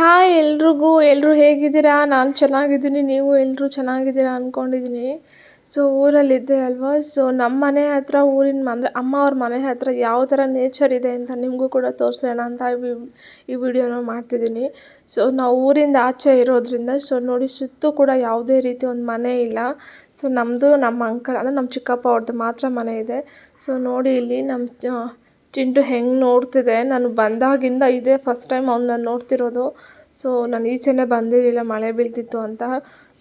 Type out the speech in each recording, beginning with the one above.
Hi ಎಲ್ರಿಗೂ ಎಲ್ಲರೂ ಹೇಗಿದ್ದೀರಾ? ನಾನು ಚೆನ್ನಾಗಿದ್ದೀನಿ, ನೀವು ಎಲ್ಲರೂ ಚೆನ್ನಾಗಿದ್ದೀರಾ ಅಂದ್ಕೊಂಡಿದ್ದೀನಿ ಸೊ ಊರಲ್ಲಿದ್ದೆ ಅಲ್ವಾ? ಸೊ ನಮ್ಮ ಮನೆ ಹತ್ರ ಊರಿನ ಅಂದರೆ ಅಮ್ಮ ಅವ್ರ ಮನೆ ಹತ್ರ ಯಾವ ಥರ ನೇಚರ್ ಇದೆ ಅಂತ ನಿಮಗೂ ಕೂಡ ತೋರಿಸೋಣ ಅಂತ ಈ ವಿಡಿಯೋನ ಮಾಡ್ತಿದ್ದೀನಿ ಸೊ, ನಾವು ಊರಿಂದ ಆಚೆ ಇರೋದ್ರಿಂದ, ಸೊ, ನೋಡಿ ಸುತ್ತು ಕೂಡ ಯಾವುದೇ ರೀತಿ ಒಂದು ಮನೆ ಇಲ್ಲ. ಸೊ ನಮ್ಮದು ನಮ್ಮ ಅಂಕಲ್, ಅಂದರೆ ನಮ್ಮ ಚಿಕ್ಕಪ್ಪ ಅವ್ರದ್ದು ಮಾತ್ರ ಮನೆ ಇದೆ. ಸೊ, ನೋಡಿ ಇಲ್ಲಿ ನಮ್ಮ ಚಿಂಟು ಹೆಂಗೆ ನೋಡ್ತಿದೆ, ನಾನು ಬಂದಾಗಿಂದ ಇದೇ ಫಸ್ಟ್ ಟೈಮ್ ಅವ್ನ ನೋಡ್ತಿರೋದು. ಸೊ ನಾನು ಈಚೆನೇ ಬಂದಿರಲಿಲ್ಲ, ಮಳೆ ಬೀಳ್ತಿತ್ತು ಅಂತ.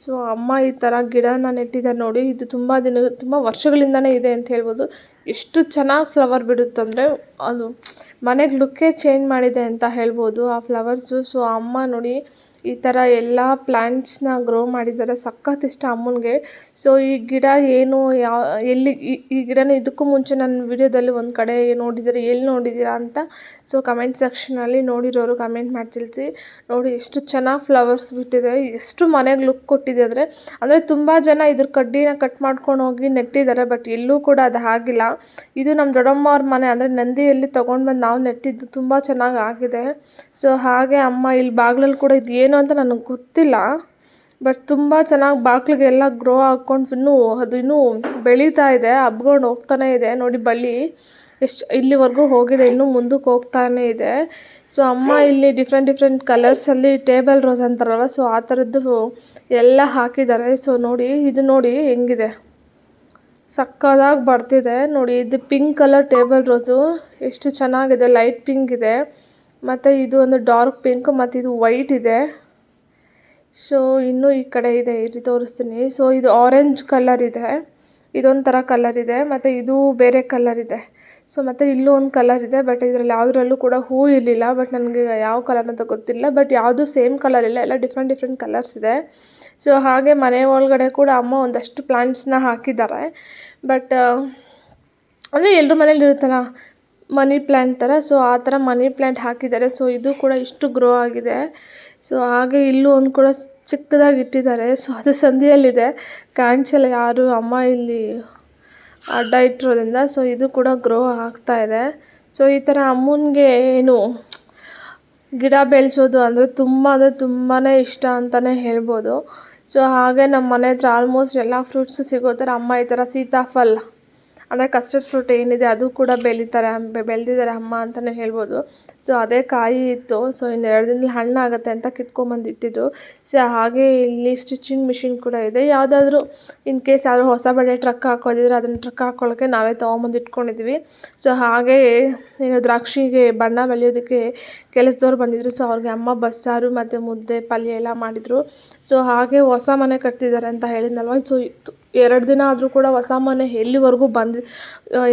ಸೊ ಅಮ್ಮ ಈ ಥರ ಗಿಡನ ನೆಟ್ಟಿದ್ದಾರೆ ನೋಡಿ, ಇದು ತುಂಬ ದಿನ, ತುಂಬ ವರ್ಷಗಳಿಂದನೇ ಇದೆ ಅಂತ ಹೇಳ್ಬೋದು. ಎಷ್ಟು ಚೆನ್ನಾಗಿ ಫ್ಲವರ್ ಬಿಡುತ್ತಂದರೆ, ಅದು ಮನೆಗೆ ಲುಕ್ಕೇ ಚೇಂಜ್ ಮಾಡಿದೆ ಅಂತ ಹೇಳ್ಬೋದು. ಆ ಫ್ಲವರ್ಸು ಸೊ ಅಮ್ಮ ನೋಡಿ ಈ ಥರ ಎಲ್ಲ ಪ್ಲ್ಯಾಂಟ್ಸ್ನ ಗ್ರೋ ಮಾಡಿದ್ದಾರೆ ಸಖತ್ ಇಷ್ಟ ಅಮ್ಮನಿಗೆ. ಸೊ ಈ ಗಿಡ ಏನು ಯಾವ ಎಲ್ಲಿ ಈ ಗಿಡನ ಇದಕ್ಕೂ ಮುಂಚೆ ನನ್ನ ವಿಡಿಯೋದಲ್ಲಿ ಒಂದು ಕಡೆ ನೋಡಿದರೆ. ಎಲ್ಲಿ ನೋಡಿದ್ದೀರಾ ಅಂತ? ಸೊ ಕಮೆಂಟ್ ಸೆಕ್ಷನಲ್ಲಿ ನೋಡಿರೋರು ಕಮೆಂಟ್ ಮಾಡಿ ತಿಳಿಸಿ. ನೋಡಿ ಎಷ್ಟು ಚೆನ್ನಾಗಿ ಫ್ಲವರ್ಸ್ ಬಿಟ್ಟಿದೆ. ಎಷ್ಟು ಮನೆಗೆ ಲುಕ್ ಕೊಟ್ಟಿದೆ ಅಂದರೆ ಅಂದರೆ ತುಂಬ ಜನ ಇದ್ರ ಕಡ್ಡಿನ ಕಟ್ ಮಾಡ್ಕೊಂಡು ಹೋಗಿ ನೆಟ್ಟಿದ್ದಾರೆ ಬಟ್ ಎಲ್ಲೂ ಕೂಡ ಅದು ಆಗಿಲ್ಲ. ಇದು ನಮ್ಮ ದೊಡ್ಡಮ್ಮ ಅವ್ರ ಮನೆ, ಅಂದರೆ ನಂದಿಯಲ್ಲಿ ತೊಗೊಂಡು ಬಂದು ನಾವು ನೆಟ್ಟಿದ್ದು ತುಂಬ ಚೆನ್ನಾಗಿ ಆಗಿದೆ. ಸೊ ಹಾಗೆ ಅಮ್ಮ ಇಲ್ಲಿ ಬಾಗಿಲಲ್ಲಿ ಕೂಡ ಇದು ಏನು ಅಂತ ನನಗೆ ಗೊತ್ತಿಲ್ಲ. ಬಟ್ ತುಂಬ ಚೆನ್ನಾಗಿ ಬಾಗಿಲಿಗೆಲ್ಲ ಗ್ರೋ ಹಾಕ್ಕೊಂಡು ಇನ್ನೂ ಅದು ಇನ್ನೂ ಬೆಳೀತಾ ಇದೆ ಹಬ್ಕೊಂಡು ಹೋಗ್ತಾನೆ ಇದೆ. ನೋಡಿ ಬಳ್ಳಿ ಎಷ್ಟು ಇಲ್ಲಿವರೆಗೂ ಹೋಗಿದೆ, ಇನ್ನೂ ಮುಂದಕ್ಕೆ ಹೋಗ್ತಾನೆ ಇದೆ. ಸೊ ಅಮ್ಮ ಇಲ್ಲಿ ಡಿಫ್ರೆಂಟ್ ಡಿಫ್ರೆಂಟ್ ಕಲರ್ಸಲ್ಲಿ ಟೇಬಲ್ ರೋಸ್ ಅಂತಾರಲ್ವ ಸೊ ಆ ಥರದ್ದು ಎಲ್ಲ ಹಾಕಿದ್ದಾರೆ. ಸೊ ನೋಡಿ, ಇದು ನೋಡಿ ಹೆಂಗಿದೆ. ಸಕ್ಕದಾಗಿ ಬರ್ತಿದೆ ನೋಡಿ, ಇದು ಪಿಂಕ್ ಕಲರ್ ಟೇಬಲ್ ರೋಸು ಎಷ್ಟು ಚೆನ್ನಾಗಿದೆ ಲೈಟ್ ಪಿಂಕ್ ಇದೆ. ಮತ್ತು ಇದು ಒಂದು ಡಾರ್ಕ್ ಪಿಂಕ್ ಮತ್ತು ಇದು ವೈಟ್ ಇದೆ. ಸೊ ಇನ್ನೂ ಈ ಕಡೆ ಇದೆ ಇಲ್ಲಿ ತೋರಿಸ್ತೀನಿ. ಸೊ ಇದು ಆರೆಂಜ್ ಕಲರ್ ಇದೆ. ಇದೊಂಥರ ಕಲರ್ ಇದೆ. ಮತ್ತು ಇದು ಬೇರೆ ಕಲರ್ ಇದೆ. ಸೊ ಮತ್ತು ಇಲ್ಲೂ ಒಂದು ಕಲರ್ ಇದೆ ಬಟ್ ಇದರಲ್ಲಿ ಯಾವುದರಲ್ಲೂ ಕೂಡ ಹೂ ಇರಲಿಲ್ಲ. ಬಟ್ ನನಗೆ ಯಾವ ಕಲರ್ ಅಂತ ಗೊತ್ತಿಲ್ಲ. ಬಟ್ ಯಾವುದು ಸೇಮ್ ಕಲರ್ ಇಲ್ಲ. ಎಲ್ಲ ಡಿಫ್ರೆಂಟ್ ಡಿಫ್ರೆಂಟ್ ಕಲರ್ಸ್ ಇದೆ. ಸೊ ಹಾಗೆ ಮನೆ ಒಳಗಡೆ ಕೂಡ ಅಮ್ಮ ಒಂದಷ್ಟು ಪ್ಲ್ಯಾಂಟ್ಸ್ನ ಹಾಕಿದ್ದಾರೆ. ಬಟ್ ಅಂದರೆ ಎಲ್ಲರ ಮನೇಲಿ ಇರುತ್ತಲ್ಲ, ಮನಿ ಪ್ಲ್ಯಾಂಟ್ ಥರ ಸೊ ಆ ಥರ ಮನಿ ಪ್ಲ್ಯಾಂಟ್ ಹಾಕಿದ್ದಾರೆ. ಸೊ ಇದು ಕೂಡ ಇಷ್ಟು ಗ್ರೋ ಆಗಿದೆ. ಸೊ ಹಾಗೆ ಇಲ್ಲೂ ಒಂದು ಕೂಡ ಚಿಕ್ಕದಾಗಿ ಇಟ್ಟಿದ್ದಾರೆ. ಸೊ ಅದು ಸಂದಿಯಲ್ಲಿದೆ. ಕಾಣಿಸಲ್ಲ ಯಾರು, ಅಮ್ಮ ಇಲ್ಲಿ ಅಡ್ಡ ಇಟ್ಟಿರೋದ್ರಿಂದ ಸೊ ಇದು ಕೂಡ ಗ್ರೋ ಆಗ್ತಾ ಇದೆ. ಸೊ ಈ ಥರ ಅಮ್ಮನಿಗೆ ಏನು ಗಿಡ ಬೆಳೆಸೋದು ಅಂದರೆ ತುಂಬ ಅಂದರೆ ತುಂಬಾ ಇಷ್ಟ ಅಂತಲೇ ಹೇಳ್ಬೋದು. ಸೊ ಹಾಗೆ ನಮ್ಮ ಮನೆ ಹತ್ರ ಆಲ್ಮೋಸ್ಟ್ ಎಲ್ಲ ಫ್ರೂಟ್ಸು ಸಿಗೋ ಥರ ಅಮ್ಮ ಈ ಥರ ಸೀತಾಫಲ. ಅಂದರೆ ಕಸ್ಟರ್ಡ್ ಫ್ರೂಟ್ ಏನಿದೆ ಅದು ಕೂಡ ಬೆಳೀತಾರೆ ಬೆಳೆದಿದ್ದಾರೆ ಅಮ್ಮ ಅಂತಲೇ ಹೇಳ್ಬೋದು. ಸೊ ಅದೇ ಕಾಯಿ ಇತ್ತು. ಸೊ ಇನ್ನು ಎರಡು ದಿನದಲ್ಲಿ ಹಣ್ಣಾಗುತ್ತೆ ಅಂತ ಕಿತ್ಕೊಂಬಂದು ಇಟ್ಟಿದ್ದು ಸೊ ಹಾಗೆ ಇಲ್ಲಿ ಸ್ಟಿಚಿಂಗ್ ಮಿಷಿನ್ ಕೂಡ ಇದೆ. ಯಾವುದಾದ್ರೂ ಇನ್ ಕೇಸ್ ಯಾರು ಹೊಸ ಬಟ್ಟೆ ಟ್ರಕ್ ಹಾಕೋದಿದ್ರೆ ಅದನ್ನು ಟ್ರಕ್ ಹಾಕ್ಕೊಳ್ಳೋಕ್ಕೆ ನಾವೇ ತೊಗೊಂಬಂದು ಇಟ್ಕೊಂಡಿದ್ವಿ. ಸೊ ಹಾಗೆ ಏನು ದ್ರಾಕ್ಷಿಗೆ ಬಣ್ಣ ಬೆಳೆಯೋದಕ್ಕೆ ಕೆಲಸದವ್ರು ಬಂದಿದ್ರು. ಸೊ ಅವ್ರಿಗೆ ಅಮ್ಮ ಬಸ್ಸಾರು ಮತ್ತು ಮುದ್ದೆ ಪಲ್ಯ ಎಲ್ಲ ಮಾಡಿದರು. ಸೊ ಹಾಗೆ ಹೊಸ ಮನೆ ಕಟ್ತಿದ್ದಾರೆ ಅಂತ ಹೇಳಿದ್ನಲ್ವ? ಸೊ ಎರಡು ದಿನ ಆದರೂ ಕೂಡ ಹೊಸ ಮನೆ ಎಲ್ಲಿವರೆಗೂ ಬಂದು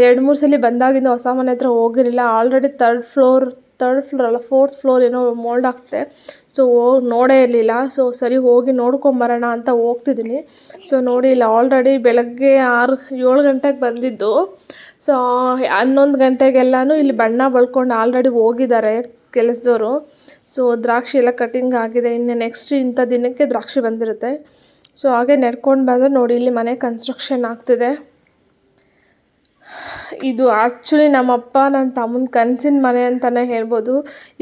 ಎರಡು ಮೂರು ಸಲ ಬಂದಾಗಿಂದ ಹೊಸ ಮನೆ ಹತ್ರ ಹೋಗಿರಲಿಲ್ಲ. Already third floor third floor ಅಲ್ಲ ಫೋರ್ತ್ ಫ್ಲೋರ್ ಏನೋ ಮೋಲ್ಡ್ ಆಗ್ತೆ ಸೊ ಹೋಗಿ ನೋಡೇ ಇರಲಿಲ್ಲ. ಸೊ ಸರಿ ಹೋಗಿ ನೋಡ್ಕೊಂಬರೋಣ ಅಂತ ಹೋಗ್ತಿದ್ದೀನಿ ಸೊ ನೋಡಿ ಇಲ್ಲ ಆಲ್ರೆಡಿ ಬೆಳಗ್ಗೆ ಆರು, ಏಳು ಗಂಟೆಗೆ ಬಂದಿದ್ದು. ಸೊ ಹನ್ನೊಂದು ಗಂಟೆಗೆಲ್ಲನೂ ಇಲ್ಲಿ ಬಣ್ಣ ಬಳ್ಕೊಂಡು ಆಲ್ರೆಡಿ ಹೋಗಿದ್ದಾರೆ ಕೆಲಸದವರು ಸೊ ದ್ರಾಕ್ಷಿ ಎಲ್ಲ ಕಟಿಂಗ್ ಆಗಿದೆ. ಇನ್ನು ನೆಕ್ಸ್ಟ್ ಇಂಥ ದಿನಕ್ಕೆ ದ್ರಾಕ್ಷಿ ಬಂದಿರುತ್ತೆ. ಸೊ ಹಾಗೆ ನಡ್ಕೊಂಡು ಬಂದರೆ ನೋಡಿ ಇಲ್ಲಿ ಮನೆ ಕನ್ಸ್ಟ್ರಕ್ಷನ್ ಆಗ್ತಿದೆ. ಇದು ಆ್ಯಕ್ಚುಲಿ ನಮ್ಮಪ್ಪ ನನ್ನ ತಮ್ಮನ ಕನಸಿನ ಮನೆ ಅಂತಲೇ ಹೇಳ್ಬೋದು.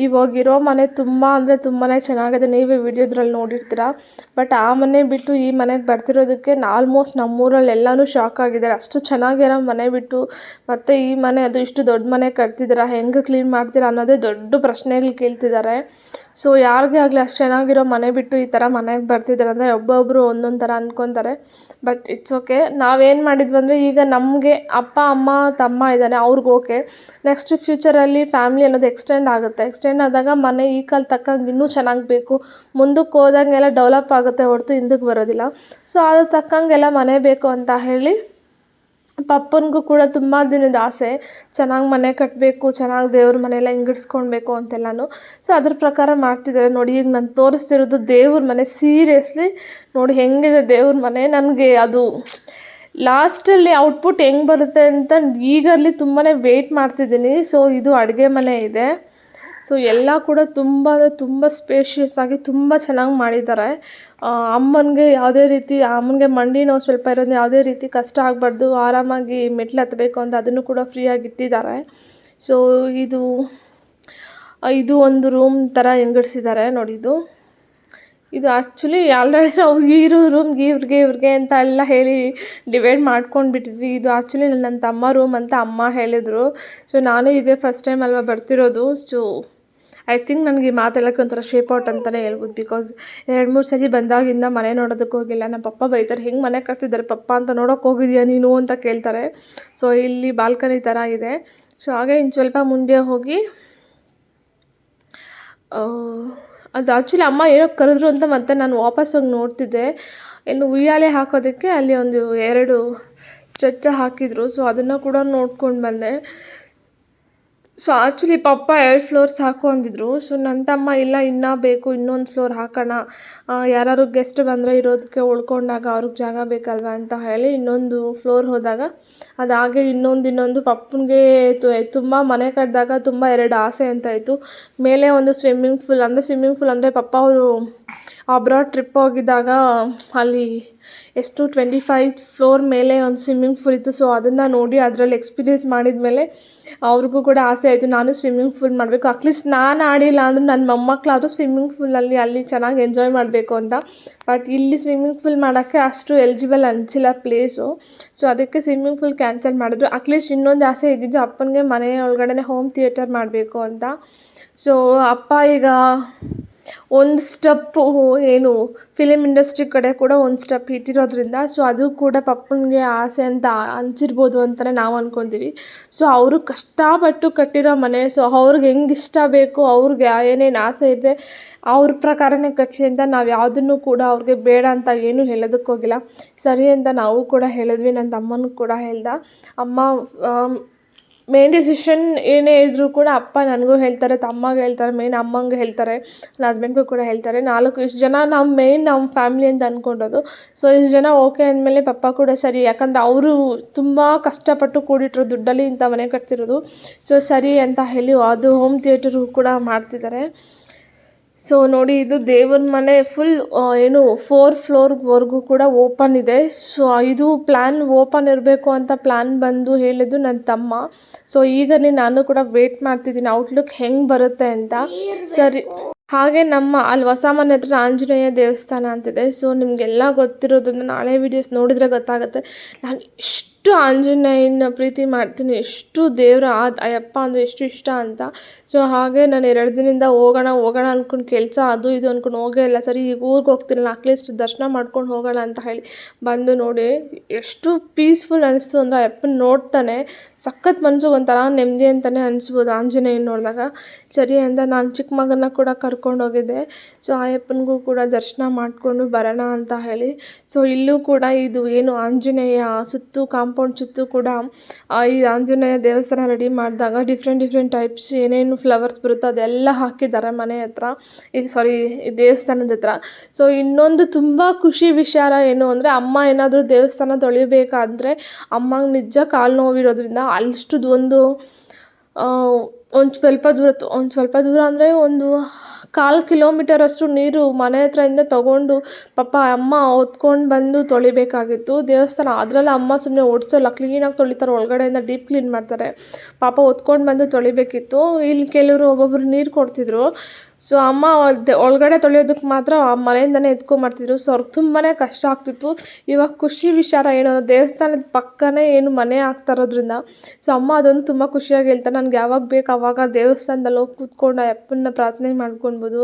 ಇವಾಗಿರೋ ಮನೆ ತುಂಬ ಅಂದರೆ ತುಂಬಾ ಚೆನ್ನಾಗಿದೆ. ನೀವೇ ವಿಡಿಯೋದ್ರಲ್ಲಿ ನೋಡಿರ್ತೀರ. ಬಟ್ ಆ ಮನೆ ಬಿಟ್ಟು ಈ ಮನೆಗೆ ಬರ್ತಿರೋದಕ್ಕೆ ಆಲ್ಮೋಸ್ಟ್ ನಮ್ಮೂರಲ್ಲಿ ಎಲ್ಲನೂ ಶಾಕ್ ಆಗಿದ್ದಾರೆ. ಅಷ್ಟು ಚೆನ್ನಾಗಿರೋ ಮನೆ ಬಿಟ್ಟು ಮತ್ತು ಈ ಮನೆ ಅದು ಇಷ್ಟು ದೊಡ್ಡ ಮನೆ ಕಟ್ತಿದ್ದೀರಾ, ಹೆಂಗೆ ಕ್ಲೀನ್ ಮಾಡ್ತೀರಾ ಅನ್ನೋದೇ ದೊಡ್ಡ ಪ್ರಶ್ನೆಗಳು ಕೇಳ್ತಿದ್ದಾರೆ. ಸೊ ಯಾರಿಗೇ ಆಗಲಿ ಅಷ್ಟು ಚೆನ್ನಾಗಿರೋ ಮನೆ ಬಿಟ್ಟು ಈ ಥರ ಮನೆಗೆ ಬರ್ತಿದ್ದಾರೆ ಅಂದರೆ ಒಬ್ಬೊಬ್ಬರು ಒಂದೊಂದು ಥರ ಅಂದ್ಕೊತಾರೆ ಬಟ್ ಇಟ್ಸ್ ಓಕೆ ನಾವೇನು ಮಾಡಿದ್ವಿ ಅಂದರೆ ಈಗ ನಮಗೆ ಅಪ್ಪ, ಅಮ್ಮ ತಮ್ಮ ಇದ್ದಾನೆ, ಅವ್ರಿಗೆ ಓಕೆ ನೆಕ್ಸ್ಟ್ ಫ್ಯೂಚರಲ್ಲಿ ಫ್ಯಾಮ್ಲಿ ಅನ್ನೋದು ಎಕ್ಸ್ಟೆಂಡ್ ಆಗುತ್ತೆ. ಎಕ್ಸ್ಟೆಂಡ್ ಆದಾಗ ಮನೆ ಈ ಕಾಲ ತಕ್ಕಂಗೆ ಇನ್ನೂ ಚೆನ್ನಾಗಿ ಬೇಕು. ಮುಂದಕ್ಕೆ ಹೋದಂಗೆಲ್ಲ ಡೆವಲಪ್ ಆಗುತ್ತೆ ಹೊರತು ಹಿಂದಕ್ಕೆ ಬರೋದಿಲ್ಲ. ಸೊ ಅದ್ರ ತಕ್ಕಂಗೆಲ್ಲ ಮನೆ ಬೇಕು ಅಂತ ಹೇಳಿ ಪಪ್ಪನಿಗೂ ಕೂಡ ತುಂಬ ದಿನದ ಆಸೆ. ಚೆನ್ನಾಗಿ ಮನೆ ಕಟ್ಟಬೇಕು ಚೆನ್ನಾಗಿ ದೇವ್ರ ಮನೆಯೆಲ್ಲ ಹಿಂಗಿಡ್ಸ್ಕೊಳ್ಬೇಕು ಅಂತೆಲ್ಲನೂ. ಸೊ ಅದ್ರ ಪ್ರಕಾರ ಮಾಡ್ತಿದ್ದಾರೆ. ನೋಡಿ, ಈಗ ನಾನು ತೋರಿಸ್ತಿರೋದು ದೇವ್ರ ಮನೆ ಸೀರಿಯಸ್ಲಿ ನೋಡಿ, ಹೆಂಗಿದೆ ದೇವ್ರ ಮನೆ. ನನಗೆ ಅದು ಲಾಸ್ಟಲ್ಲಿ ಔಟ್ಪುಟ್ ಹೆಂಗೆ ಬರುತ್ತೆ ಅಂತ ಈಗಲ್ಲಿ ತುಂಬಾ ವೆಯ್ಟ್ ಮಾಡ್ತಿದ್ದೀನಿ. ಸೊ ಇದು ಅಡುಗೆ ಮನೆ ಇದೆ. ಸೊ ಎಲ್ಲ ಕೂಡ ತುಂಬ ಅಂದರೆ ತುಂಬ ಸ್ಪೇಷಿಯಸ್ ಆಗಿ ತುಂಬ ಚೆನ್ನಾಗಿ ಮಾಡಿದ್ದಾರೆ. ಅಮ್ಮನಿಗೆ ಯಾವುದೇ ರೀತಿ, ಅಮ್ಮನಿಗೆ ಮಂಡಿ ನೋವು ಸ್ವಲ್ಪ ಇರೋದು ಯಾವುದೇ ರೀತಿ ಕಷ್ಟ ಆಗಬಾರ್ದು, ಆರಾಮಾಗಿ ಮೆಟ್ಲು ಹತ್ತಬೇಕು ಅಂತ ಅದನ್ನು ಕೂಡ ಫ್ರೀಯಾಗಿ ಇಟ್ಟಿದ್ದಾರೆ. ಸೊ ಇದು ಇದು ಒಂದು ರೂಮ್ ಥರ ಹೆಂಗಡಿಸಿದ್ದಾರೆ ನೋಡಿ ಇದು ಆ್ಯಕ್ಚುಲಿ ಆಲ್ರೆಡಿ ನಾವು ಇರು ರೂಮ್ಗೆ ಇವ್ರಿಗೆ ಇವ್ರಿಗೆ ಅಂತ ಎಲ್ಲ ಹೇಳಿ ಡಿವೈಡ್ ಮಾಡ್ಕೊಂಡು ಬಿಟ್ಟಿದ್ವಿ. ಇದು ಆ್ಯಕ್ಚುಲಿ ನನ್ನ ತಮ್ಮ ರೂಮ್ ಅಂತ ಅಮ್ಮ ಹೇಳಿದರು. ಸೊ ನಾನು ಇದೇ ಫಸ್ಟ್ ಟೈಮ್ ಅಲ್ವಾ ಬರ್ತಿರೋದು. ಸೊ ಐ ಥಿಂಕ್ ನನಗೆ ಮಾತಾಡೋಕ್ಕೆ ಒಂಥರ ಶೇಪ್ ಔಟ್ ಅಂತಲೇ ಹೇಳ್ಬೋದು. ಬಿಕಾಸ್ ಎರಡು ಮೂರು ಸರಿ ಬಂದಾಗಿಂದ ಮನೆ ನೋಡೋದಕ್ಕೆ ಹೋಗಿಲ್ಲ. ನಮ್ಮ ಪಪ್ಪ ಬೈತಾರೆ, ಹೆಂಗೆ ಮನೆ ಕಟ್ತಿದ್ದಾರೆ? ಪಪ್ಪ ಅಂತ ನೋಡೋಕ್ಕೆ ಹೋಗಿದ್ಯಾ ನೀನು? ಅಂತ ಕೇಳ್ತಾರೆ. ಸೊ ಇಲ್ಲಿ ಬಾಲ್ಕನಿ ಥರ ಇದೆ. ಸೊ ಹಾಗೆ ಇನ್ನು ಸ್ವಲ್ಪ ಮುಂದೆ ಹೋಗಿ ಅದು ಆ್ಯಕ್ಚುಲಿ ಅಮ್ಮ ಏನೋ ಕರೆದ್ರು ಅಂತ ಮತ್ತೆ ನಾನು ವಾಪಸ್ ಹೋಗಿ ನೋಡ್ತಿದ್ದೆ. ಇನ್ನು ಉಯ್ಯಾಲೆ ಹಾಕೋದಕ್ಕೆ ಅಲ್ಲಿ ಒಂದು ಎರಡು ಸ್ಟ್ರೆಚ್ ಹಾಕಿದರು. ಸೊ ಅದನ್ನು ಕೂಡ ನೋಡ್ಕೊಂಡು ಬಂದೆ. ಸೊ ಆ್ಯಕ್ಚುಲಿ ಪಪ್ಪ ಎರಡು ಫ್ಲೋರ್ ಸಾಕು ಅಂದಿದ್ರು. ಸೊ ನನ್ನ ತಮ್ಮ, ಇಲ್ಲ, ಇನ್ನೂ ಬೇಕು, ಇನ್ನೊಂದು ಫ್ಲೋರ್ ಹಾಕೋಣ. ಯಾರು ಗೆಸ್ಟ್ ಬಂದರೆ ಇರೋದಕ್ಕೆ ಉಳ್ಕೊಂಡಾಗ ಅವ್ರಿಗೆ ಜಾಗ ಬೇಕಲ್ವಾ? ಅಂತ ಹೇಳಿ ಇನ್ನೊಂದು ಫ್ಲೋರ್ ಹೋದಾಗ ಅದಾಗೆ ಇನ್ನೊಂದು ಇನ್ನೊಂದು ಪಪ್ಪನಿಗೆ ತುಂಬ ಮನೆ ಕಟ್ಟಿದಾಗ ತುಂಬ ಎರಡು ಆಸೆ ಅಂತ ಇತ್ತು ಮೇಲೆ ಒಂದು ಸ್ವಿಮ್ಮಿಂಗ್ ಫೂಲ್ ಅಂದರೆ ಸ್ವಿಮ್ಮಿಂಗ್ ಫೂಲ್ ಅಂದರೆ ಪಪ್ಪ ಅವರು ಅಬ್ರಾಡ್ ಟ್ರಿಪ್ ಹೋಗಿದ್ದಾಗ, ಅಲ್ಲಿ ಎಷ್ಟು ಟ್ವೆಂಟಿ ಫೈವ್ ಫ್ಲೋರ್ ಮೇಲೆ ಒಂದು ಸ್ವಿಮ್ಮಿಂಗ್ ಫೂಲ್ ಇತ್ತು. ಸೊ ಅದನ್ನು ನೋಡಿ ಅದರಲ್ಲಿ ಎಕ್ಸ್ಪೀರಿಯೆನ್ಸ್ ಮಾಡಿದ ಮೇಲೆ ಅವ್ರಿಗೂ ಕೂಡ ಆಸೆ ಆಯಿತು. ನಾನು ಸ್ವಿಮ್ಮಿಂಗ್ ಫೂಲ್ ಮಾಡಬೇಕು. ಅಟ್ಲೀಸ್ಟ್ ನಾನು ಆಡಿಲ್ಲ ಅಂದರೂ ನನ್ನ ಮೊಮ್ಮಕ್ಕಳಾದರೂ ಸ್ವಿಮ್ಮಿಂಗ್ ಫೂಲಲ್ಲಿ ಅಲ್ಲಿ ಚೆನ್ನಾಗಿ ಎಂಜಾಯ್ ಮಾಡಬೇಕು ಅಂತ. ಬಟ್ ಇಲ್ಲಿ ಸ್ವಿಮ್ಮಿಂಗ್ ಫೂಲ್ ಮಾಡೋಕ್ಕೆ ಅಷ್ಟು ಎಲಿಜಿಬಲ್ ಅನಿಸಿಲ್ಲ ಪ್ಲೇಸು ಸೊ ಅದಕ್ಕೆ ಸ್ವಿಮ್ಮಿಂಗ್ ಫೂಲ್ ಕ್ಯಾನ್ಸಲ್ ಮಾಡಿದ್ರು. ಅಟ್ಲೀಸ್ಟ್ ಇನ್ನೊಂದು ಆಸೆ ಇದ್ದಿದ್ದು ಅಪ್ಪನಿಗೆ ಮನೆ ಒಳಗಡೆ ಹೋಮ್ ಥಿಯೇಟರ್ ಮಾಡಬೇಕು ಅಂತ. ಸೊ ಅಪ್ಪ ಈಗ ಒಂದು ಸ್ಟೆಪ್ಪು ಏನು ಫಿಲಮ್ ಇಂಡಸ್ಟ್ರಿ ಕಡೆ ಕೂಡ ಒಂದು ಸ್ಟೆಪ್ ಇಟ್ಟಿರೋದ್ರಿಂದ ಸೊ ಅದು ಕೂಡ ಪಪ್ಪನಿಗೆ ಆಸೆ ಅಂತ ಅನಿಸಿರ್ಬೋದು ಅಂತಲೇ ನಾವು ಅಂದ್ಕೊತೀವಿ ಸೊ ಅವರು ಕಷ್ಟಪಟ್ಟು ಕಟ್ಟಿರೋ ಮನೆ ಸೊ ಅವ್ರಿಗೆ ಹೆಂಗೆ ಇಷ್ಟ ಬೇಕು, ಅವ್ರಿಗೆ ಏನೇನು ಆಸೆ ಇದೆ, ಅವ್ರ ಪ್ರಕಾರನೇ ಕಟ್ಟಲಿ ಅಂತ ನಾವು ಯಾವುದನ್ನು ಕೂಡ ಅವ್ರಿಗೆ ಬೇಡ ಅಂತ ಏನು ಹೇಳೋದಕ್ಕೋಗಿಲ್ಲ. ಸರಿ ಅಂತ ನಾವು ಕೂಡ ಹೇಳಿದ್ವಿ ನನ್ನ ತಮ್ಮನೂ ಕೂಡ ಹೇಳ್ದ. ಅಮ್ಮ ಮೇನ್ ಡಿಸಿಷನ್ ಏನೇ ಇದ್ದರೂ ಕೂಡ ಅಪ್ಪ ನನಗೂ ಹೇಳ್ತಾರೆ, ತಮ್ಮಗೆ ಹೇಳ್ತಾರೆ ಮೇನ್ ಅಮ್ಮಂಗೆ ಹೇಳ್ತಾರೆ, ನನ್ನ ಹಸ್ಬೆಂಡ್ಗೂ ಕೂಡ ಹೇಳ್ತಾರೆ. ನಾಲ್ಕು, ಇಷ್ಟು ಜನ ನಮ್ಮ ಮೇನ್ ನಮ್ಮ ಫ್ಯಾಮಿಲಿ ಅಂತ ಅಂದ್ಕೊಂಡೋದು ಸೊ ಇಷ್ಟು ಜನ ಓಕೆ ಅಂದಮೇಲೆ ಪಪ್ಪ ಕೂಡ ಸರಿ, ಯಾಕಂದ್ರೆ ಅವರು ತುಂಬ ಕಷ್ಟಪಟ್ಟು ಕೂಡಿಟ್ಟಿರೋ ದುಡ್ಡಲ್ಲಿ ಇಂಥ ಮನೆ ಕಟ್ತಿರೋದು ಸೊ ಸರಿ ಅಂತ ಹೇಳಿ ಅದು ಹೋಮ್ ಥಿಯೇಟರು ಕೂಡ ಮಾಡ್ತಿದ್ದಾರೆ. ಸೊ ನೋಡಿ, ಇದು ದೇವರ ಮನೆ ಫುಲ್ ಏನು ಫೋರ್ ಫ್ಲೋರ್ವರೆಗೂ ಕೂಡ ಓಪನ್ ಇದೆ. ಸೊ ಇದು ಪ್ಲ್ಯಾನ್ ಓಪನ್ ಇರಬೇಕು ಅಂತ ಪ್ಲ್ಯಾನ್ ಬಂದು ಹೇಳಿದ್ದು ನನ್ನ ತಮ್ಮ. ಸೊ ಈಗಲೇ ನಾನು ಕೂಡ ವೇಟ್ ಮಾಡ್ತಿದ್ದೀನಿ. ಔಟ್ಲುಕ್ ಹೆಂಗೆ ಬರುತ್ತೆ ಅಂತ. ಸರಿ. ಹಾಗೆ ನಮ್ಮ ಅಲ್ಲಿ ಹೊಸ ಮನೆ ಹತ್ರ ಆಂಜನೇಯ ದೇವಸ್ಥಾನ ಅಂತಿದೆ. ಸೊ ನಿಮಗೆಲ್ಲ ಗೊತ್ತಿರೋದ್ರಿಂದ ನಾಳೆ ವೀಡಿಯೋಸ್ ನೋಡಿದರೆ ಗೊತ್ತಾಗುತ್ತೆ. ನಾನು ಎಷ್ಟು ಆಂಜನೇಯನ ಪ್ರೀತಿ ಮಾಡ್ತೀನಿ, ಎಷ್ಟು ದೇವರ ಆ ಅಯ್ಯಪ್ಪ ಅಂದರೆ ಎಷ್ಟು ಇಷ್ಟ ಅಂತ. ಸೊ ಹಾಗೆ ನಾನು ಎರಡು ದಿನದಿಂದ ಹೋಗೋಣ ಹೋಗೋಣ ಅಂದ್ಕೊಂಡು ಕೆಲಸ ಅದು ಇದು ಅಂದ್ಕೊಂಡು ಹೋಗೇ ಇಲ್ಲ. ಸರಿ, ಈಗ ಊರಿಗೆ ಹೋಗ್ತೀನಲ್ಲ ಅಟ್ಲೀಸ್ಟ್ ದರ್ಶನ ಮಾಡ್ಕೊಂಡು ಹೋಗೋಣ ಅಂತ ಹೇಳಿ ಬಂದು ನೋಡಿ, ಎಷ್ಟು ಪೀಸ್ಫುಲ್ ಅನಿಸ್ತು ಅಂದರೆ ಅಯ್ಯಪ್ಪನ ನೋಡ್ತಾನೆ. ಸಖತ್ ಮನಸ್ಸು ಒಂಥರ ನೆಮ್ಮದಿ ಅಂತಲೇ ಅನಿಸ್ಬೋದು ಆಂಜನೇಯನ ನೋಡಿದಾಗ. ಸರಿ ಅಂತ ನಾನು ಚಿಕ್ಕ ಮಗನ ಕೂಡ ಕರ್ಕೊಂಡು ಹೋಗಿದ್ದೆ. ಸೊ ಅಯ್ಯಪ್ಪನಿಗೂ ಕೂಡ ದರ್ಶನ ಮಾಡಿಕೊಂಡು ಬರೋಣ ಅಂತ ಹೇಳಿ. ಸೊ ಇಲ್ಲೂ ಕೂಡ ಇದು ಏನು ಆಂಜನೇಯ ಸುತ್ತು ಕಾಂಪೌಂಡ್ ಸುತ್ತು ಕೂಡ ಈ ಆಂಜನೇಯ ದೇವಸ್ಥಾನ ರೆಡಿ ಮಾಡಿದಾಗ ಡಿಫ್ರೆಂಟ್ ಡಿಫ್ರೆಂಟ್ ಟೈಪ್ಸ್ ಏನೇನು ಫ್ಲವರ್ಸ್ ಬರುತ್ತೋ ಅದೆಲ್ಲ ಹಾಕಿದ್ದಾರೆ ಮನೆ ಹತ್ರ. ಈ ಸಾರಿ ದೇವಸ್ಥಾನದ ಹತ್ರ. ಸೊ ಇನ್ನೊಂದು ತುಂಬ ಖುಷಿ ವಿಚಾರ ಏನು ಅಂದರೆ, ಅಮ್ಮ ಏನಾದರೂ ದೇವಸ್ಥಾನ ತೊಳಿಬೇಕಾದ್ರೆ ಅಮ್ಮಂಗೆ ನಿಜ ಕಾಲು ನೋವಿರೋದ್ರಿಂದ ಅಷ್ಟು ಒಂದು ಒಂದು ಸ್ವಲ್ಪ ದೂರ, ಒಂದು ಸ್ವಲ್ಪ ದೂರ ಅಂದರೆ ಒಂದು ಕಾಲು ಕಿಲೋಮೀಟರ್ ಅಷ್ಟು ನೀರು ಮನೆ ಹತ್ರದಿಂದ ತೊಗೊಂಡು ಪಾಪ ಅಮ್ಮ ಹೊತ್ಕೊಂಡು ಬಂದು ತೊಳಿಬೇಕಾಗಿತ್ತು. ದೇವಸ್ಥಾನ ಅದರಲ್ಲಿ ಅಮ್ಮ ಸುಮ್ಮನೆ ಓಡಿಸೋಲ್ಲ ಕ್ಲೀನಾಗಿ ತೊಳಿತಾರೆ ಒಳಗಡೆಯಿಂದ ಡೀಪ್ ಕ್ಲೀನ್ ಮಾಡ್ತಾರೆ. ಪಾಪ ಹೊತ್ಕೊಂಡು ಬಂದು ತೊಳಿಬೇಕಿತ್ತು. ಇಲ್ಲಿ ಕೆಲವರು ಒಬ್ಬೊಬ್ರು ನೀರು ಕೊಡ್ತಿದ್ರು. ಸೊ ಅಮ್ಮ ಒಳಗಡೆ ತೊಳೆಯೋದಕ್ಕೆ ಮಾತ್ರ ಆ ಮನೆಯಿಂದನೇ ಎತ್ಕೊಂಬರ್ತಿದ್ರು ಸೊ ಅವ್ರಿಗೆ ತುಂಬಾ ಕಷ್ಟ ಆಗ್ತಿತ್ತು. ಇವಾಗ ಖುಷಿ ವಿಚಾರ ಏನು ಅಂದರೆ ದೇವಸ್ಥಾನದ ಪಕ್ಕನೇ ಏನು ಮನೆ ಆಗ್ತಾ ಇರೋದ್ರಿಂದ. ಸೊ ಅಮ್ಮ ಅದೊಂದು ತುಂಬ ಖುಷಿಯಾಗಿ ಹೇಳ್ತಾರೆ. ನನಗೆ ಯಾವಾಗ ಬೇಕು ಆವಾಗ ದೇವಸ್ಥಾನದಲ್ಲಿ ಹೋಗಿ ಕೂತ್ಕೊಂಡು ಅಪ್ಪನ ಪ್ರಾರ್ಥನೆ ಮಾಡ್ಕೊಳ್ಬೋದು.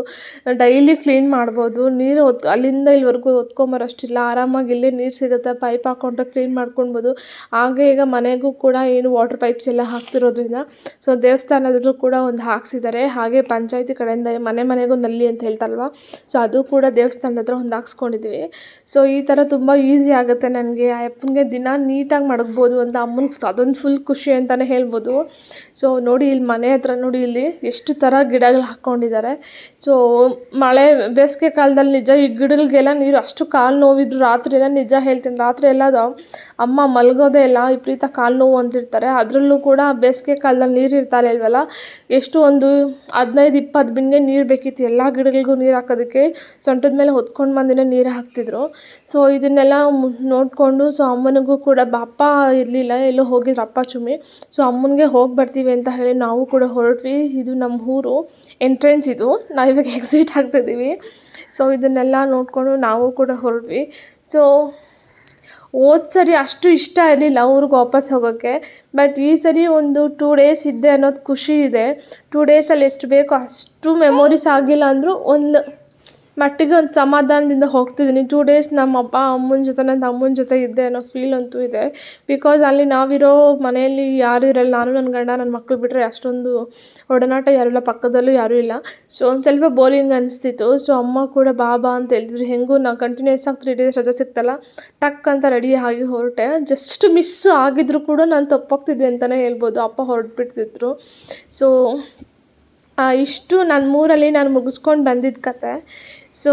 ಡೈಲಿ ಕ್ಲೀನ್ ಮಾಡ್ಬೋದು. ನೀರು ಹೊತ್ತು ಅಲ್ಲಿಂದ ಇಲ್ಲಿವರೆಗೂ ಹೊತ್ಕೊಂಬರೋಷ್ಟಿಲ್ಲ. ಆರಾಮಾಗಿ ಇಲ್ಲೇ ನೀರು ಸಿಗುತ್ತೆ. ಪೈಪ್ ಹಾಕ್ಕೊಂಡ್ರೆ ಕ್ಲೀನ್ ಮಾಡ್ಕೊಳ್ಬೋದು. ಹಾಗೆ ಈಗ ಮನೆಗೂ ಕೂಡ ಏನು ವಾಟರ್ ಪೈಪ್ಸ್ ಎಲ್ಲ ಹಾಕ್ತಿರೋದ್ರಿಂದ. ಸೊ ದೇವಸ್ಥಾನದಲ್ಲೂ ಕೂಡ ಒಂದು ಹಾಕ್ಸಿದ್ದಾರೆ. ಹಾಗೆ ಪಂಚಾಯತಿ ಕಡೆಯಿಂದ ಮನೆ ಮನೆಗೂ ನಲ್ಲಿ ಅಂತ ಹೇಳ್ತಾರಲ್ವ? ಸೊ ಅದು ಕೂಡ ದೇವಸ್ಥಾನದ ಹತ್ರ ಒಂದು ಹಾಕ್ಸ್ಕೊಂಡಿದ್ದೀವಿ ಸೊ ಈ ಥರ ತುಂಬ ಈಸಿ ಆಗುತ್ತೆ ನನಗೆ. ಆ ಅಪ್ಪನಿಗೆ ದಿನ ನೀಟಾಗಿ ಮಡಗ್ಬೋದು ಅಂತ ಅಮ್ಮನ ಅದೊಂದು ಫುಲ್ ಖುಷಿ ಅಂತಲೇ ಹೇಳ್ಬೋದು. ಸೊ ನೋಡಿ ಇಲ್ಲಿ ಮನೆ ಹತ್ರ ನೋಡಿ ಇಲ್ಲಿ ಎಷ್ಟು ಥರ ಗಿಡಗಳು ಹಾಕ್ಕೊಂಡಿದ್ದಾರೆ. ಸೊ ಮಳೆ, ಬೇಸಿಗೆ ಕಾಲದಲ್ಲಿ ನಿಜ ಈ ಗಿಡಗಳಿಗೆಲ್ಲ ನೀರು ಅಷ್ಟು ಕಾಲು ನೋವಿದ್ರು ರಾತ್ರಿ ಎಲ್ಲ ನಿಜ ಹೇಳ್ತೀನಿ. ರಾತ್ರಿ ಎಲ್ಲ ಅಮ್ಮ ಮಲಗೋದೇ ಇಲ್ಲ, ವಿಪರೀತ ಕಾಲು ನೋವು ಅಂತಿರ್ತಾರೆ. ಅದರಲ್ಲೂ ಕೂಡ ಬೇಸಿಗೆ ಕಾಲದಲ್ಲಿ ನೀರು ಇರ್ತಾರೆ ಇಲ್ವಲ್ಲ? ಎಷ್ಟು ಒಂದು ಹದಿನೈದು, ಇಪ್ಪತ್ತು ಬಿನ್ಗೆ ನೀರು ನೀರು ಬೇಕಿತ್ತು, ಎಲ್ಲ ಗಿಡಗಳಿಗೂ ನೀರು ಹಾಕೋದಕ್ಕೆ ಸೊಂಟದ ಮೇಲೆ ಹೊತ್ಕೊಂಡು ಬಂದೇ ನೀರು ಹಾಕ್ತಿದ್ರು. ಸೊ ಇದನ್ನೆಲ್ಲ ನೋಡಿಕೊಂಡು ಸೊ ಅಮ್ಮನಿಗೂ ಕೂಡ ಅಪ್ಪ ಇರಲಿಲ್ಲ, ಎಲ್ಲೋ ಹೋಗಿದ್ರು ಅಪ್ಪ ಚುಮ್ಮಿ. ಸೊ ಅಮ್ಮನಿಗೆ ಹೋಗಿ ಬರ್ತೀವಿ ಅಂತ ಹೇಳಿ ನಾವು ಕೂಡ ಹೊರಟ್ವಿ. ಇದು ನಮ್ಮ ಊರು ಎಂಟ್ರೆನ್ಸ್ ಇದು. ನಾವಿವಾಗ ಎಕ್ಸಿಟ್ ಆಗ್ತಿದ್ದೀವಿ ಸೊ ಇದನ್ನೆಲ್ಲ ನೋಡಿಕೊಂಡು ನಾವು ಕೂಡ ಹೊರಟ್ವಿ. ಸೊ ಹೋದ ಅಷ್ಟು ಇಷ್ಟ ಇರಲಿಲ್ಲ ಊರಿಗೆ ವಾಪಸ್ ಹೋಗೋಕ್ಕೆ. ಬಟ್ ಈ ಸರಿ ಒಂದು ಟೂ ಡೇಸ್ ಇದ್ದೆ ಅನ್ನೋದು ಖುಷಿ ಇದೆ. ಟೂ ಡೇಸಲ್ಲಿ ಎಷ್ಟು ಬೇಕೋ ಅಷ್ಟು ಮೆಮೊರೀಸ್ ಆಗಿಲ್ಲ ಅಂದರೂ ಒಂದು ಮಟ್ಟಿಗೆ ಒಂದು ಸಮಾಧಾನದಿಂದ ಹೋಗ್ತಿದ್ದೀನಿ. ಟೂ ಡೇಸ್ ನಮ್ಮ ಅಪ್ಪ ಅಮ್ಮನ ಜೊತೆ ನನ್ನ ಅಮ್ಮನ ಜೊತೆ ಇದ್ದೆ ಅನ್ನೋ ಫೀಲ್ ಅಂತೂ ಇದೆ. ಬಿಕಾಸ್ ಅಲ್ಲಿ ನಾವಿರೋ ಮನೆಯಲ್ಲಿ ಯಾರೂ ಇರಲ್ಲ. ನಾನು, ನನ್ನ ಗಂಡ, ನನ್ನ ಮಕ್ಕಳು ಬಿಟ್ಟರೆ ಅಷ್ಟೊಂದು ಒಡನಾಟ ಯಾರೂ ಇಲ್ಲ. ಪಕ್ಕದಲ್ಲೂ ಯಾರೂ ಇಲ್ಲ. ಸೊ ಒಂದು ಸ್ವಲ್ಪ ಬೋರಿಂಗ್ ಅನಿಸ್ತಿತ್ತು. ಸೊ ಅಮ್ಮ ಕೂಡ ಬಾ ಬಾ ಅಂತ ಹೇಳಿದ್ರು. ಹೆಂಗೂ ನಾನು ಕಂಟಿನ್ಯೂಸ್ ಆಗಿ ತ್ರೀ ಡೇಸ್ ರಜೆ ಸಿಕ್ತಲ್ಲ, ಟಕ್ ಅಂತ ರೆಡಿ ಆಗಿ ಹೊರಟೆ. ಜಸ್ಟ್ ಮಿಸ್ ಆಗಿದ್ರು ಕೂಡ ನಾನು ತಪ್ಪೋಗ್ತಿದ್ದೆ ಅಂತಲೇ ಹೇಳ್ಬೋದು. ಅಪ್ಪ ಹೊರಟ್ಬಿಡ್ತಿದ್ರು. ಸೊ ಇಷ್ಟು ನನ್ನ ಮೂರಲ್ಲಿ ನಾನು ಮುಗಿಸ್ಕೊಂಡು ಬಂದಿದ್ದ ಕತೆ. ಸೊ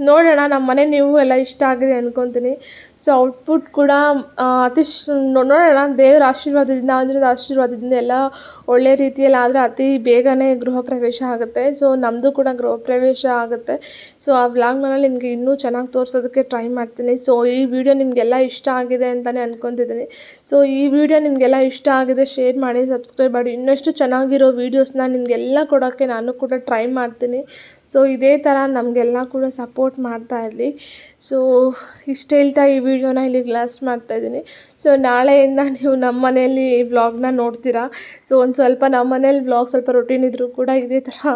ನೋಡೋಣ ನಮ್ಮ ಮನೆ ನೀವು ಎಲ್ಲ ಇಷ್ಟ ಆಗಿದೆ ಅನ್ಕೊತೀನಿ. ಸೊ ಔಟ್ಪುಟ್ ಕೂಡ ಅತಿ ನೋಡೋಣ, ದೇವರ ಆಶೀರ್ವಾದದಿಂದ ಅಂದರೆ ಆಶೀರ್ವಾದದಿಂದ ಎಲ್ಲ ಒಳ್ಳೆ ರೀತಿಯಲ್ಲಿ ಆದರೆ ಅತಿ ಬೇಗನೆ ಗೃಹ ಪ್ರವೇಶ ಆಗುತ್ತೆ. ಸೊ ನಮ್ಮದು ಕೂಡ ಗೃಹ ಪ್ರವೇಶ ಆಗುತ್ತೆ. ಸೊ ಆ ವ್ಲಾಗ್ನಲ್ಲಿ ನಿಮಗೆ ಇನ್ನೂ ಚೆನ್ನಾಗಿ ತೋರಿಸೋದಕ್ಕೆ ಟ್ರೈ ಮಾಡ್ತೀನಿ. ಸೊ ಈ ವಿಡಿಯೋ ನಿಮಗೆಲ್ಲ ಇಷ್ಟ ಆಗಿದೆ ಅಂತಲೇ ಅಂದ್ಕೊತಿದ್ದೀನಿ ಸೊ ಈ ವಿಡಿಯೋ ನಿಮಗೆಲ್ಲ ಇಷ್ಟ ಆಗಿದೆ ಶೇರ್ ಮಾಡಿ ಸಬ್ಸ್ಕ್ರೈಬ್ ಮಾಡಿ. ಇನ್ನಷ್ಟು ಚೆನ್ನಾಗಿರೋ ವೀಡಿಯೋಸ್ನ ನಿಮಗೆಲ್ಲ ಕೊಡೋಕ್ಕೆ ನಾನು ಕೂಡ ಟ್ರೈ ಮಾಡ್ತೀನಿ. ಸೊ ಇದೇ ಥರ ನಮಗೆಲ್ಲ ಕೂಡ ಸಪೋರ್ಟ್ ಮಾಡ್ತಾ ಇರಲಿ. ಸೊ ಇಷ್ಟು ಹೇಳ್ತಾ ಈ ವಿಡಿಯೋನ ಇಲ್ಲಿಗೆ ಲಾಸ್ಟ್ ಮಾಡ್ತಾಯಿದ್ದೀನಿ ಸೊ ನಾಳೆಯಿಂದ ನೀವು ನಮ್ಮ ಮನೆಯಲ್ಲಿ ವ್ಲಾಗ್ನ ನೋಡ್ತೀರಾ? ಸೊ ಒಂದು ಸ್ವಲ್ಪ ನಮ್ಮ ಮನೇಲಿ ವ್ಲಾಗ್ ಸ್ವಲ್ಪ ರೊಟೀನ್ ಇದ್ದರೂ ಕೂಡ ಇದೇ ಥರ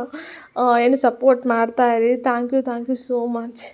ಏನು ಸಪೋರ್ಟ್ ಮಾಡ್ತಾ ಇರಿ. Thank you thank you so much